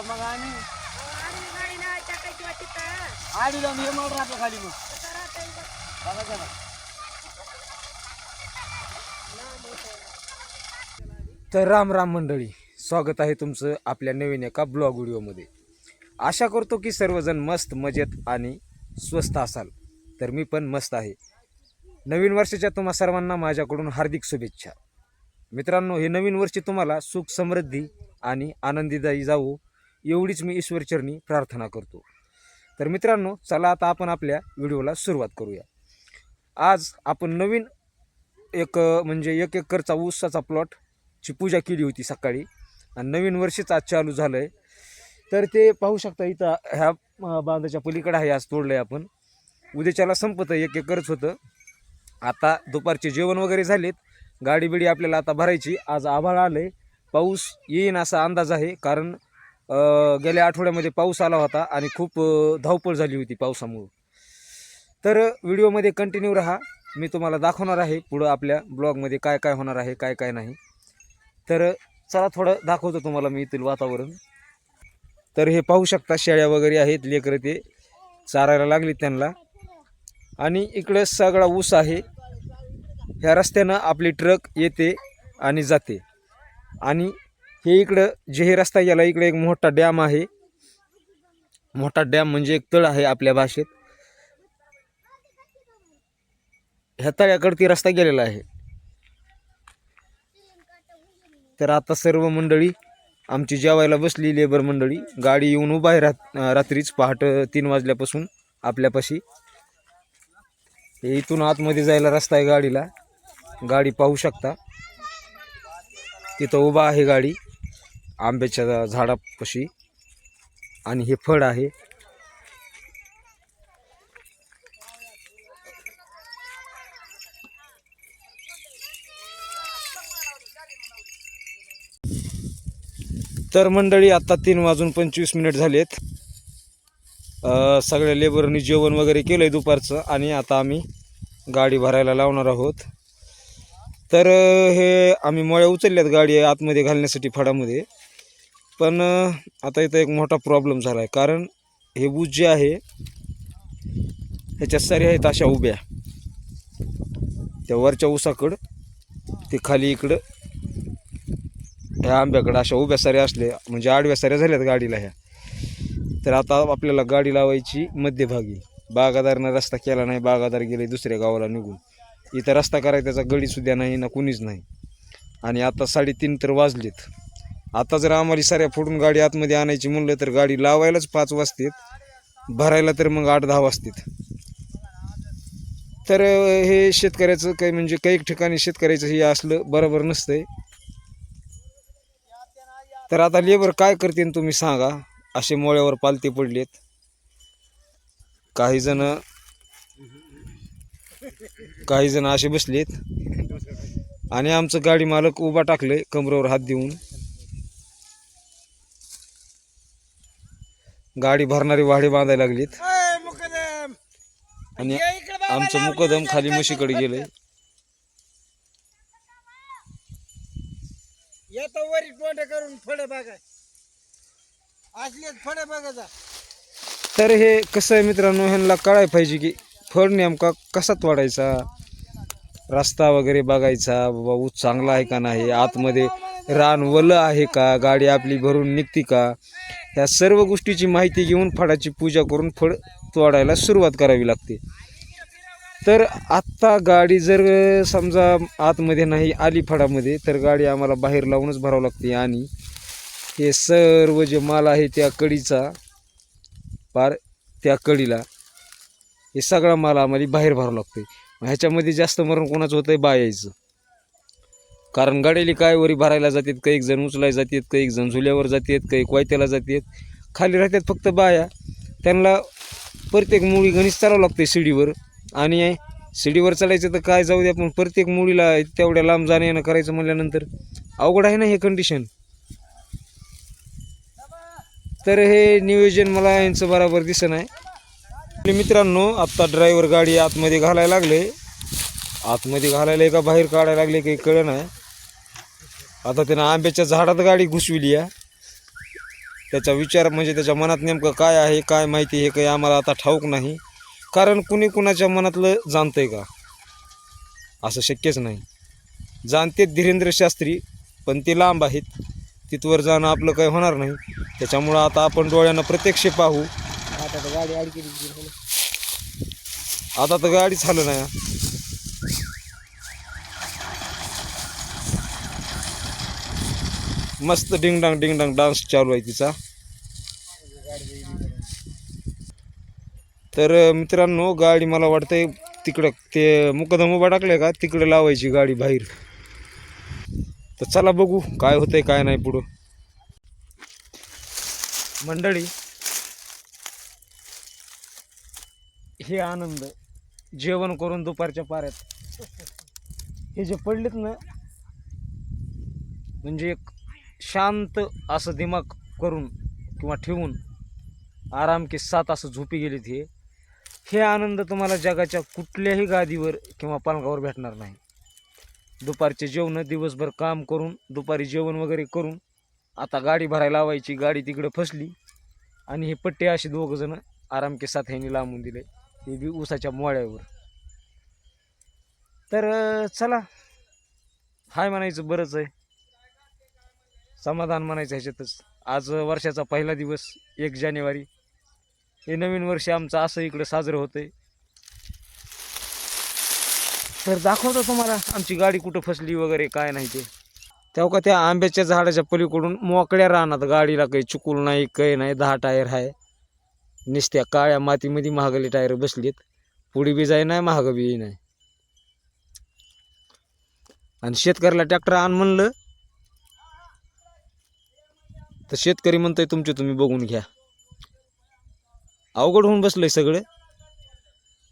मग आम्ही माल राहतो खाली मग बघा तर राम राम मंडळी स्वागत आहे तुमचं आपल्या नवीन एका ब्लॉग व्हिडिओमध्ये. आशा करतो की सर्वजण मस्त मजेत आणि स्वस्त असाल. तर मी पण मस्त आहे. नवीन वर्षाच्या तुम्हा सर्वांना माझ्याकडून हार्दिक शुभेच्छा. मित्रांनो हे नवीन वर्ष तुम्हाला सुख समृद्धी आणि आनंदीदायी जावो एवढीच मी ईश्वरचरणी प्रार्थना करतो. तर मित्रांनो चला आता आपण आपल्या व्हिडिओला सुरुवात करूया. आज आपण नवीन एक म्हणजे एक एकरचा ऊसाचा प्लॉटची पूजा केली होती सकाळी आणि नवीन वर्षच आज चालू झालं आहे तर ते पाहू शकता इथं ह्या बांधाच्या पलीकडे आहे आज तोडलं आहे आपण. उद्याच्याला संपतं एक एकरच होतं. आता दुपारचे जेवण वगैरे झालेत. गाडी बिडी आपल्याला आता भरायची. आज आभाळ आलं आहे पाऊस येईन असा अंदाज आहे कारण गेल्या आठवड्यामध्ये पाऊस आला होता आणि खूप धावपळ झाली होती पावसामुळं. तर व्हिडिओमध्ये कंटिन्यू राहा. मी तुम्हाला दाखवणार आहे पुढं आपल्या ब्लॉगमध्ये काय काय होणार आहे काय काय नाही. तर चला थोडं दाखवतो तुम्हाला मी येथील वातावरण. तर हे पाहू शकता शेळ्या वगैरे आहेत लेकरं ते चारायला लागली त्यांना. आणि इकडं सगळा ऊस आहे. ह्या रस्त्यानं आपली ट्रक येते आणि जाते. आणि हे इकडं जे हे रस्ता गेला इकडे एक मोठा डॅम आहे. मोठा डॅम म्हणजे एक तळ आहे आपल्या भाषेत. ह्या तळ्याकडती रस्ता गेलेला आहे. तर आता सर्व मंडळी आमची जेवायला बसली लेबर मंडळी गाडी येऊन उभा आहे रात रात्रीच पहाट तीन वाजल्यापासून आपल्यापाशी. हे इथून आतमध्ये जायला रस्ता आहे गाडीला. गाडी पाहू शकता. तिथं उभा आहे गाडी आंब्याच्या झाडापाशी. आणि हे फळ आहे. तर मंडळी आता तीन वाजून पंचवीस मिनिट झालेत. सगळ्या लेबरनी जेवण वगैरे केलं आहे दुपारचं आणि आता आम्ही गाडी भरायला लावणार आहोत. तर हे आम्ही मळ्या उचलल्यात गाडी आतमध्ये घालण्यासाठी फडामध्ये. पण आता इथं एक मोठा प्रॉब्लेम झाला आहे कारण हे ऊस जे आहे ह्याच्या सारी आहेत अशा उभ्या. त्या वरच्या ऊसाकडं ते खाली इकडं ह्या आंब्याकडं अशा उभ्या साऱ्या असल्या म्हणजे आडव्या साऱ्या झाल्यात गाडीला ह्या. तर आता आपल्याला गाडी लावायची मध्यभागी. बागादारनं रस्ता केला नाही बागादार गेले दुसऱ्या गावाला निघून. इथं रस्ता करायचा त्याचा गडीसुद्धा नाही ना कुणीच नाही. आणि आता साडेतीन तर वाजलेत. आता जर आम्हाला साऱ्या फोडून गाडी आतमध्ये आणायची म्हणलं तर गाडी लावायलाच पाच वाजतात. भरायला तर मग आठ दहा वाजतात. तर हे शेतकऱ्याचं काही म्हणजे काही ठिकाणी शेतकऱ्याचं हे असलं बरोबर नसतंय. तर आता लेबर काय करते तुम्ही सांगा. असे मोळ्यावर पालते पडलेत. काही जण काही जण असे बसलेत. आणि आमचं गाडी मालक उभा टाकले कमरेवर हात देऊन. गाडी भरणारी वाढे बांधायला लागलीत. आणि आमचं मुकदम खाली म्हशीकडे गेलंय. येतो वरी तोंड करून फळ बागाय असलेच फळे बघा तर हे कसं आहे मित्रांनो ह्यांना कळाय पाहिजे की फळ नेमका कसा तोडायचा रस्ता वगैरे बघायचा बाबा ऊस चांगला आहे का नाही? आतमध्ये रान वलं आहे का? गाडी आपली भरून निघते का? ह्या सर्व गोष्टीची माहिती घेऊन फळाची पूजा करून फळ तोडायला सुरुवात करावी लागते. तर आत्ता गाडी जर समजा आतमध्ये नाही आली फळामध्ये तर गाडी आम्हाला बाहेर लावूनच भरावं लागते. आणि हे सर्व जे माल आहे त्या कडीचा पार त्या कडीला हे सगळा माल आम्हाला बाहेर भरावं लागतो आहे ह्याच्यामध्ये जास्त मरण कोणाचं होतं आहे बायाचं. कारण गाडीली काय वरी भरायला जातात काही जण उचलायला जातात काही जण झुल्यावर जातात काही कोयत्याला जातात. खाली राहतात फक्त बाया. त्यांना प्रत्येक मुळी गणित चालावं लागते शिडीवर. आणि शिडीवर चालायचं तर काय जाऊ दे आपण प्रत्येक मुळीला तेवढ्या लांब जाणं येणं करायचं म्हणल्यानंतर अवघड आहे ना हे कंडिशन तर हे नियोजन मला यांचं बरोबर दिसत नाही. आणि मित्रांनो आत्ता ड्रायव्हर गाडी आतमध्ये घालायला लागले. आतमध्ये घालायला का बाहेर काढायला लागले काही कळ नाही. आता त्यानं आंब्याच्या झाडात गाडी घुसविली आहे. त्याचा विचार म्हणजे त्याच्या मनात नेमकं काय आहे काय माहिती हे काही आम्हाला आता ठाऊक नाही. कारण कुणी कुणाच्या मनातलं जाणतंय का? असं शक्यच नाही. जाणते धीरेंद्र शास्त्री पण ते लांब आहेत. तिथवर जाणं आपलं काही होणार नाही. त्याच्यामुळं आता आपण डोळ्यानं प्रत्यक्ष पाहू. आता तर गाडी आता तर गाडीच झालं नाही. मस्त डिंगडांग डिंगडांग डान्स चालू आहे तिचा. तर मित्रांनो गाडी मला वाटतंय तिकडं ते मुकदम उभा टाकले का? तिकडे लावायची गाडी बाहेर. तर चला बघू काय होतंय काय नाही पुढं. मंडळी हे आनंद जेवण करून दुपारच्या पाऱ्यात. हे जे पडलेत ना म्हणजे एक शांत असं दिमाग करून किंवा ठेवून आराम की सात असं झोपी गेलेत हे. हे आनंद तुम्हाला जगाच्या कुठल्याही गादीवर किंवा पालकावर भेटणार नाही. दुपारचे जेवण दिवसभर काम करून दुपारी जेवण वगैरे करून आता गाडी भरायला लावायची गाडी तिकडं फसली. आणि हे पट्टे असे दोघंजणं आराम के साथ ह्यांनी लांबून दिले ते बी उसाच्या मोळ्यावर. तर चला. हाय म्हणायचं बरंच आहे. समाधान म्हणायचं ह्याच्यातच. आज वर्षाचा पहिला दिवस एक जानेवारी. हे नवीन वर्ष आमचं असं इकडं साजरं होतं आहे तर दाखवतो तुम्हाला आमची गाडी कुठं फसली वगैरे काय नाही ते. तेव्हा का त्या आंब्याच्या झाडाच्या पलीकडून मोकळ्या राहणार गाडीला काही चुकूल नाही काही नाही दहा टायर आहे. नुसत्या काळ्या मातीमध्ये महागले टायर बसलीत. पुढे बी जाई नाही महाग बी नाही. आणि शेतकऱ्याला ट्रॅक्टर आण म्हणलं तर शेतकरी म्हणतोय तुमचे तुम्ही बघून घ्या. अवघड होऊन बसलंय सगळं.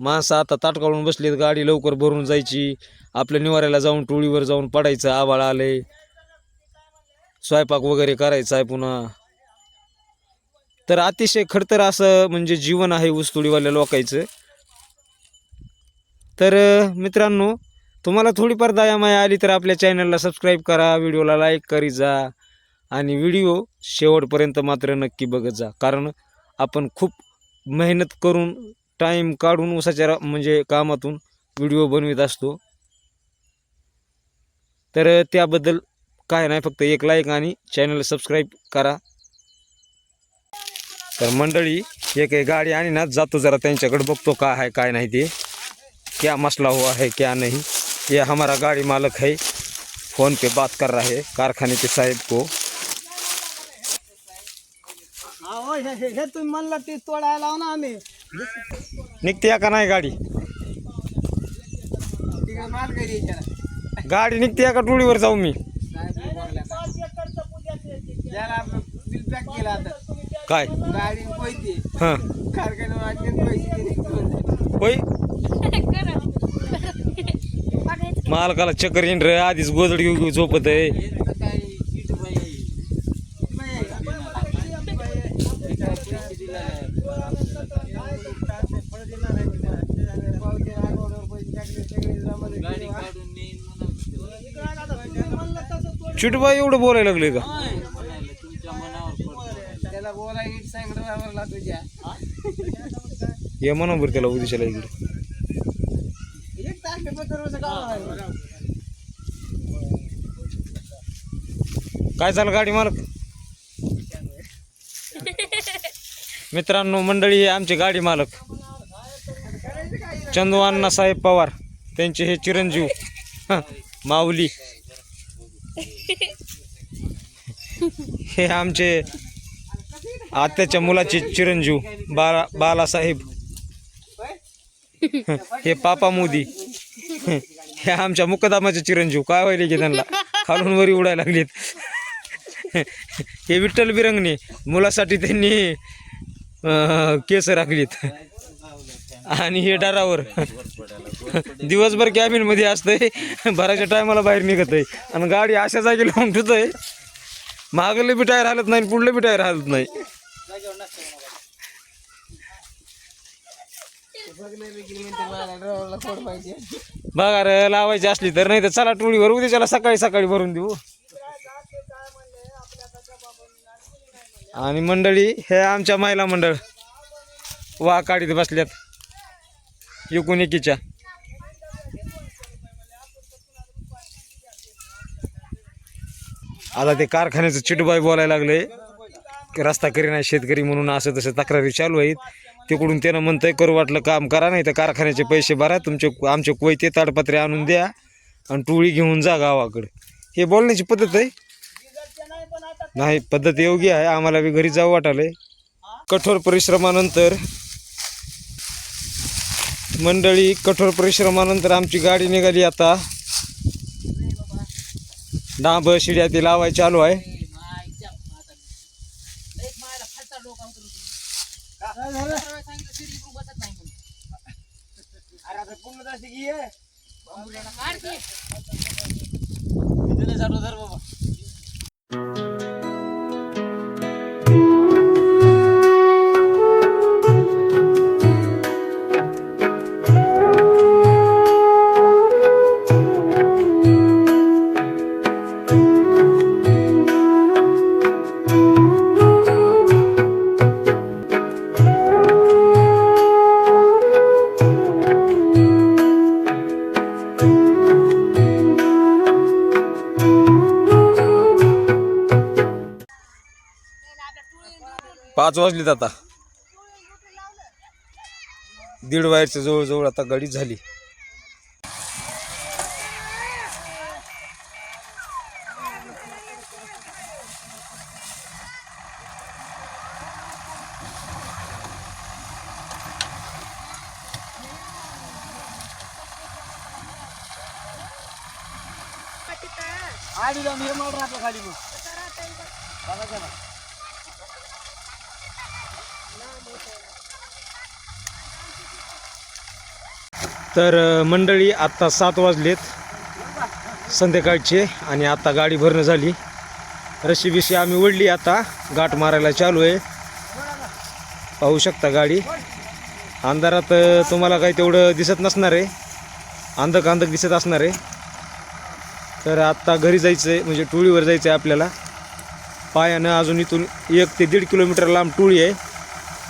माणसं आता ताटकाळून बसलीत गाडी लवकर भरून जायची. आपल्या निवाऱ्याला जाऊन टोळीवर जाऊन पडायचं आबाळ आले. स्वयंपाक वगैरे करायचा आहे पुन्हा. तर अतिशय खडतर असं म्हणजे जीवन आहे ऊसतोडीवाल्या लोकांचं. तर मित्रांनो तुम्हाला थोडीफार दयामाया आली तर आपल्या चॅनलला सबस्क्राईब करा व्हिडिओला लाईक करी जा. आणि व्हिडिओ शेवटपर्यंत मात्र नक्की बघत जा. कारण आपण खूप मेहनत करून टाईम काढून उसाच्या म्हणजे कामातून व्हिडिओ बनवित असतो. तर त्याबद्दल काय नाही फक्त एक लाईक आणि चॅनल सबस्क्राईब करा. तर मंडळी एक एक गाडी आणि ना जातो जरा त्यांच्याकडे बघतो काय आहे काय नाही ते. क्या मसला हुआ है क्या नहीं. ये हमारा गाड़ी मालक है. फ़ोन पे बात कर रहा है कारखाने के साहेब को. हे हे- हे तुम्ही म्हणला ती तोडायला लाव ना आम्ही. निघते का नाही गाडी. गाडी निघते का टोळीवर जाऊ मी. काय? हां. मालकाला चक्कर येईन रे आधीच गोदड घेऊ घेऊ झोपत आहे आता काय सीट बाई आहे. बाई आहे. काय पैसे दिला नाही. गाडी काढून नेईन म्हणून चिटबाई एवढं बोलायला लागले का? ये म्हणा बरं त्याला उद्याच्याला इकडे. काय झालं गाडी मालक? मित्रांनो मंडळी हे आमचे गाडी मालक. चंदू अण्णा साहेब पवार. त्यांचे हे चिरंजीव. माऊली. हे आमचे आत्याच्या मुलाचे चिरंजीव बाला बालासाहेब हे पापा मोदी. हे आमच्या मुकदामाचे चिरंजीव. काय व्हायले की त्यांना? खालून वरी उडायला लागलेत. हे विठ्ठल बिरंगणे. मुलासाठी त्यांनी केस राखलीत. आणि हे डारावर. दिवसभर कॅबिनमध्ये असतंय. भराच्या टायमाला बाहेर निघत आहे आणि गाडी अशा जागी लावून ठेवत आहे मागले बी टायर हालत नाही पुढले बी टायर हालत नाही. बघा रे लावायची असली तर नाही तर चला टोळी भरू दे त्याला सकाळी सकाळी भरून देऊ. आणि मंडळी हे आमच्या महिला मंडळ. वा काढीत बसल्यात. एकूण एकीच्या आता ते कारखान्याचं चिटबाई बोलायला लागले रस्ता करी नाही शेतकरी म्हणून असं तसं तक्रारी चालू आहेत. तिकडून त्यानं म्हणतंय करू वाटलं काम करा नाही तर कारखान्याचे पैसे भरा तुमचे आमचे कोयते ताडपत्रे आणून द्या आणि टोळी घेऊन जा गावाकडे. हे बोलण्याची पद्धत आहे? नाही पद्धत योग्य आहे. आम्हाला बी घरी जावं वाटाले कठोर परिश्रमानंतर मंडळी कठोर परिश्रमानंतर आमची गाडी निघाली आता. डांब शिड्या ती लावाय चालू आहे. पाच वाजलीत आता. दीड वायरच्या जवळजवळ आता गाडी झाली आडी जाऊन हे माल राहतो खाली मग बघा जरा. तर मंडळी आत्ता सात वाजलेत संध्याकाळचे आणि आत्ता गाडी भरणं झाली. रशी बिशी आम्ही ओढली आता. गाठ मारायला चालू आहे. पाहू शकता गाडी. अंधारात तुम्हाला काही तेवढं दिसत नसणार आहे. अंधक अंधक दिसत असणार आहे. तर आत्ता घरी जायचं आहे म्हणजे टोळीवर जायचं आहे आपल्याला. पायानं अजून इथून एक ते दीड किलोमीटर लांब टोळी आहे.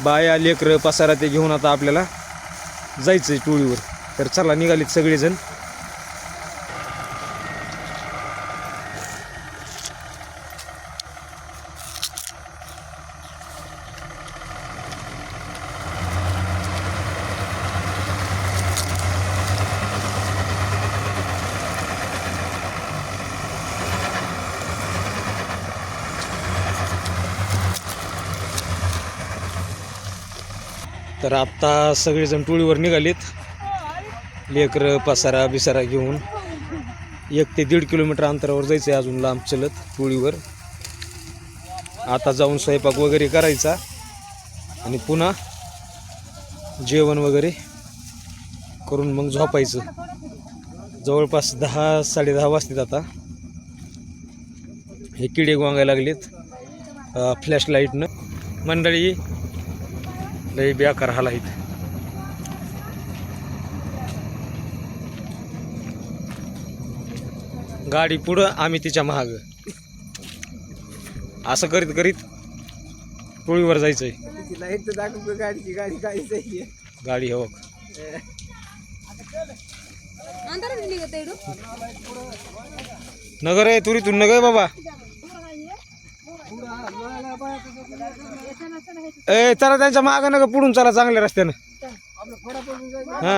बाया लेकरं पसारा ते घेऊन आता आपल्याला जायचं आहे टोळीवर. तर चला निघालीत सगळेजण. तर आत्ता सगळेजण टोळीवर निघालीत. लेकरं पसारा बिसारा घेऊन एक ते दीड किलोमीटर अंतरावर जायचं आहे अजून लांब चलत टोळीवर आता जाऊन स्वयंपाक वगैरे करायचा आणि पुन्हा जेवण वगैरे करून मग झोपायचं. जवळपास दहा साडेदहा वाजतात आता. हे किडे गोंगायला लागलेत. फ्लॅश लाईटनं मंडळी लई बेकार हाल आहेत. गाडी पुढं आम्ही तिच्या महाग असं करीत करीत टोळीवर जायचंय. लाइट तर दाखवतो गाडीची गाडी काहीच नाहीये गाडी हो नगर आहे तुरीतून नगर बाबा. ए चला त्यांच्या माग नका पुढून चला चांगल्या रस्त्यानं. हा.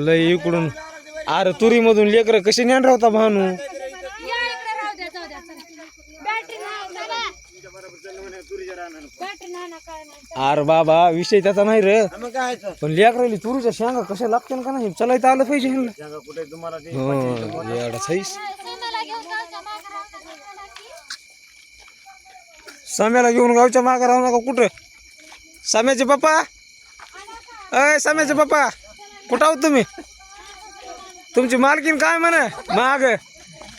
लय इकडून. अरे तुरी मधून लेकर कशी ज्ञान राहता भानू? अरे बाबा विषय त्याचा नाही रे? पण लेकराली तुरीच्या शेंगा कशा लागतील का नाही? चलायचं आलं पाहिजे कुठे तुम्हाला ते हो येडाच आहेस. सोनाला घेऊन गावच्या मागं राहू द्या. चला की. साम्याला घेऊन गावच्या मागे राहू नका कुठं? साम्याचे पप्पा? अय साम्याचे पप्पा कुठं आहोत तुम्ही? तुमची मालकीन काय म्हणा? माग.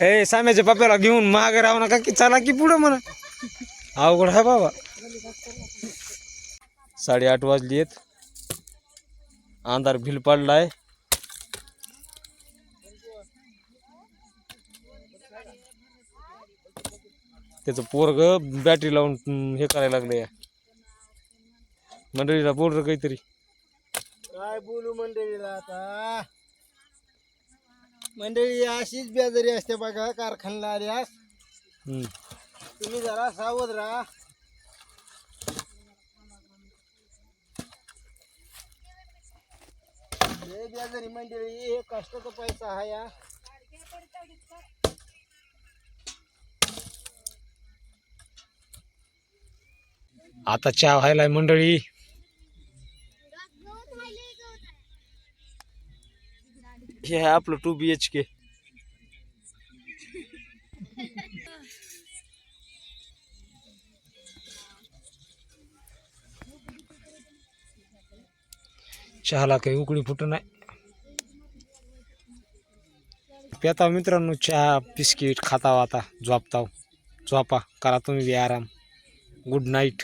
ए साम्याच्या पप्प्याला घेऊन माग राहू नका की चला की पुढं म्हणा. अवघड आहे बाबा. साडेआठ वाजली आहेत. अंधार भिल पडलाय त्याचं पोरग बॅटरी लावून हे करायला लागलं या मंडळीला बोल काहीतरी. काय बोलू मंडळीला आता? मंडळी अशीच बेजारी असते बघा कारखान्याला आल्यास. तुम्ही जरा सावध राहा. बेजारी मंडळी हे कष्टाचा पैसा हा. या आता चहा व्हायलाय मंडळी. हे आहे आपलं टू बी एच के. चहाला काही उकळी फुट नाही. पेता मित्रांनो चहा बिस्किट खाताव आता झोपताव. झोपा करा तुम्ही बी आराम. Good night